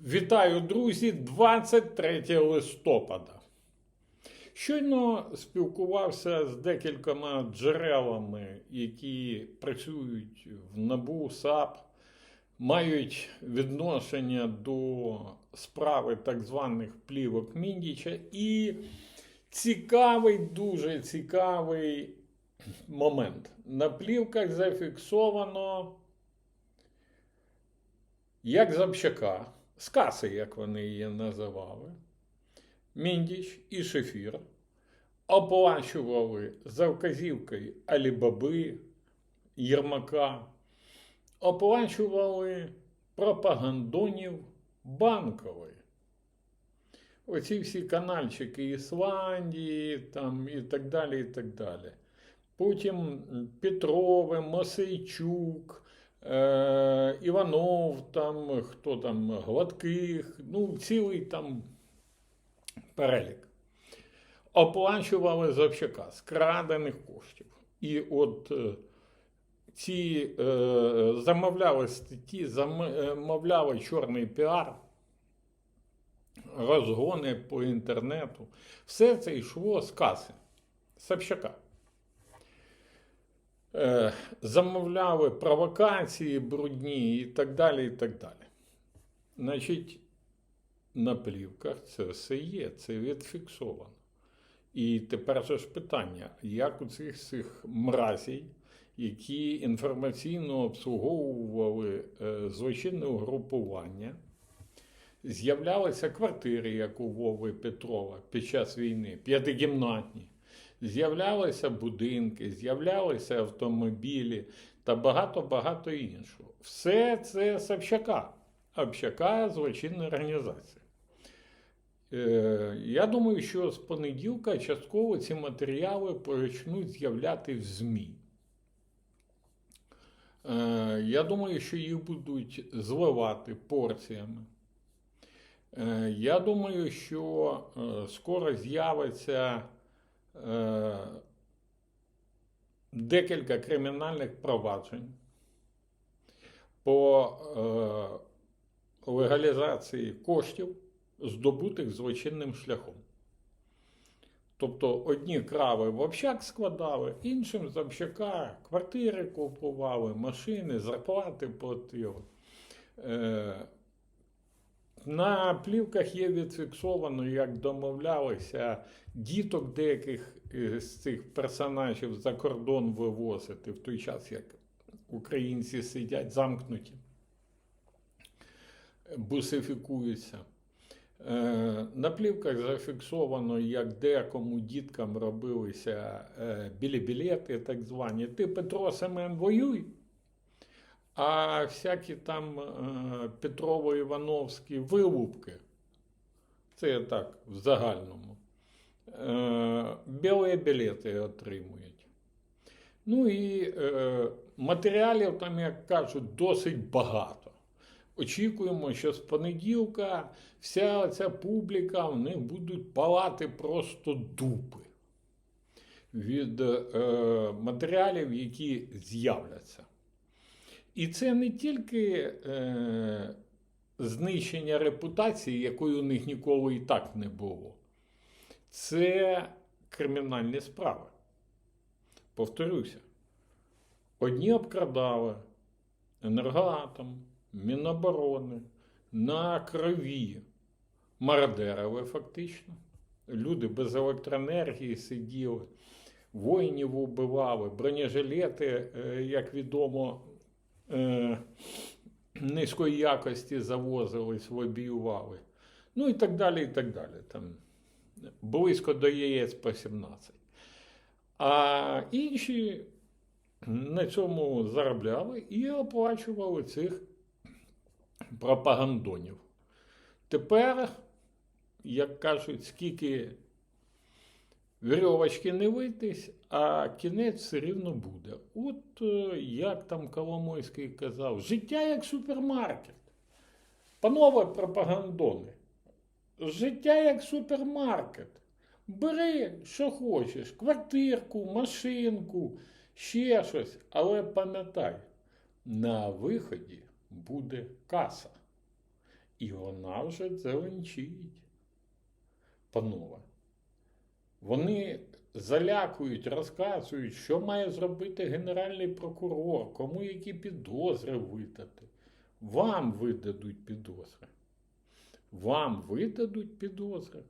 Вітаю, друзі! 23 листопада. Щойно спілкувався з декількома джерелами, які працюють в НАБУ, САП, мають відношення до справи так званих плівок Міндіча. І цікавий, дуже цікавий момент. На плівках зафіксовано як Забщака, з каси, як вони її називали, Міндіч і Шефір оплачували за вказівкою Алібаби, Єрмака, оплачували пропагандонів банкової. Оці всі канальчики Ісландії там, і так далі. і так далі. Потім Петрове, Мосейчук, е, Іванов, там, хто там, Гладких, ну, цілий там перелік. Оплачували з общака з крадених коштів. І от е, ці е, замовляли статті, замовляли чорний піар, розгони по інтернету. Все це йшло з каси, з. Е, замовляли провокації брудні і так далі. і так далі. Значить, на плівках це все є, це відфіксовано. І тепер же ж питання, як у цих цих мразій, які інформаційно обслуговували е, злочинне угрупування, з'являлися квартири, як у Вови Петрова під час війни, п'ятикімнатні. З'являлися будинки, з'являлися автомобілі та багато-багато іншого. Все це з Общака. Общака злочинна організація. Е, Я думаю, що з понеділка частково ці матеріали почнуть з'являти в ЗМІ. Е, Я думаю, що їх будуть зливати порціями. Е, Я думаю, що е, скоро з'явиться декілька кримінальних проваджень по е, легалізації коштів, здобутих злочинним шляхом. Тобто одні крави в общак складали, іншим з общака квартири купували, машини, зарплати платили. На плівках є відфіксовано, як домовлялися діток деяких з цих персонажів за кордон вивозити в той час, як українці сидять замкнуті, бусифікуються. Е, На плівках зафіксовано, як декому діткам робилися е, білі-білети, так звані. Ти Петро Семен воюй. А всякі там е, Петрово-Івановські вилупки, це я так в загальному, е, білі білети отримують. Ну і е, матеріалів там, як кажуть, досить багато. Очікуємо, що з понеділка вся ця публіка в них будуть палати просто дупи від е, матеріалів, які з'являться. І це не тільки е, знищення репутації, якої у них ніколи і так не було. Це кримінальні справи. Повторюся, одні обкрадали енергоатом, Міноборони на крові мародерили фактично. Люди без електроенергії сиділи, воїнів убивали, бронежилети, е, як відомо, низької якості завозились, лобіювали. Ну і так далі, і так далі. Там близько до ЄС по 17. А інші на цьому заробляли і оплачували цих пропагандонів. Тепер, як кажуть, скільки вірьовочки не вийтись, а кінець все рівно буде. От е, як там Коломойський казав, життя як супермаркет. Панове пропагандони, життя як супермаркет. Бери, що хочеш, квартирку, машинку, ще щось, але пам'ятай, на виході буде каса. І вона вже дзеленчить. Панове. Вони залякують, розказують, що має зробити Генеральний прокурор, кому які підозри видати. Вам видадуть підозри. Вам видадуть підозри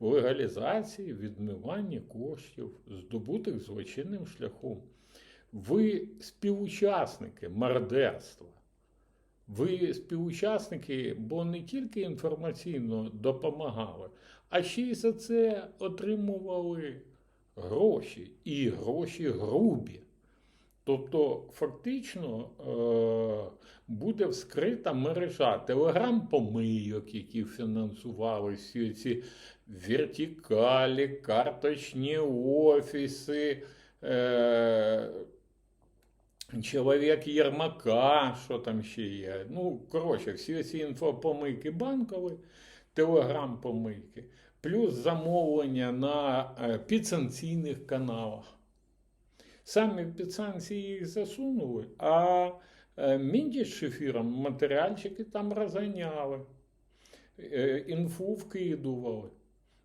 в легалізації відмивання коштів, здобутих злочинним шляхом. Ви співучасники мародерства. Ви співучасники, бо не тільки інформаційно допомагали, а ще й за це отримували гроші і гроші грубі. Тобто, фактично е, буде вскрита мережа телеграм-помийок, які фінансували всі ці вертикалі, карточні офіси, е, чоловік Єрмака, що там ще є. Ну, коротше, всі ці інфопомийки банкові, телеграм-помийки, плюс замовлення на е, підсанкційних каналах. Самі під санкції їх засунули, а е, Мінді з шефіром матеріальчики там розганяли, е, інфу вкидували.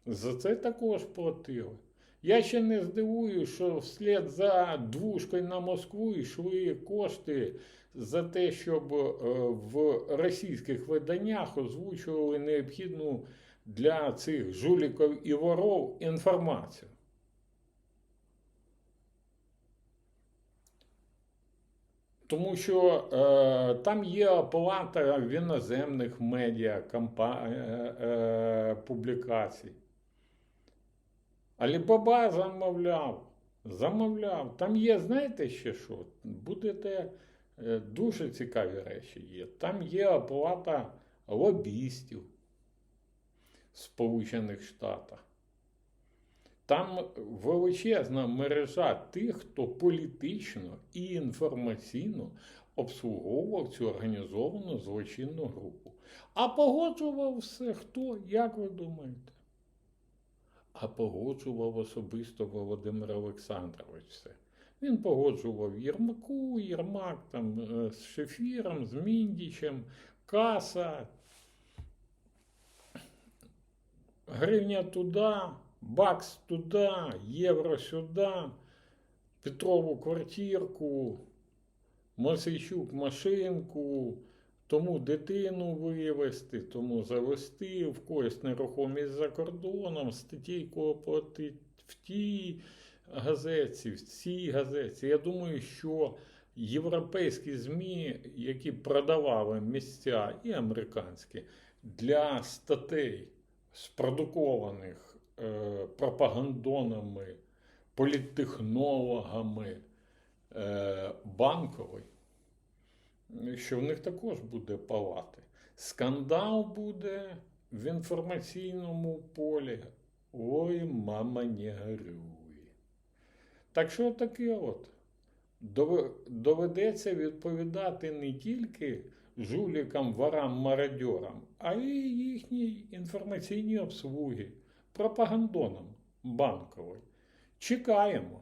За це також платили. Я ще не здивую, що вслід за двушкою на Москву йшли кошти за те, щоб е, в російських виданнях озвучували необхідну для цих жуліків і воров інформацію. Тому що е, там є оплата в іноземних медіа компа, е, е, публікацій. Алібаба замовляв, замовляв. Там є, знаєте ще що? Будете е, дуже цікаві речі є. Там є оплата лобістів в Сполучених Штатах. Там величезна мережа тих, хто політично і інформаційно обслуговував цю організовану злочинну групу. А погоджував все хто, як ви думаєте? А погоджував особисто Володимир Олександрович все. Він погоджував Єрмаку, Єрмак там е, з Шефіром, з Міндічем, Каса. Гривня туди, бакс туди, євро сюди, Петрову квартирку, Мосейчук машинку, тому дитину вивезти, тому завести, в когось нерухомість за кордоном, статейку оплатити в тій газеті, в цій газеті. Я думаю, що європейські ЗМІ, які продавали місця і американські для статей, спродукованих е, пропагандонами, політтехнологами е, банкової, що в них також буде палати. Скандал буде в інформаційному полі. Ой, мама, не горюй. Так що таке от? Доведеться відповідати не тільки жулікам, ворам, мародьорам, а й їхній інформаційній обслугі, пропагандонам банкової. Чекаємо.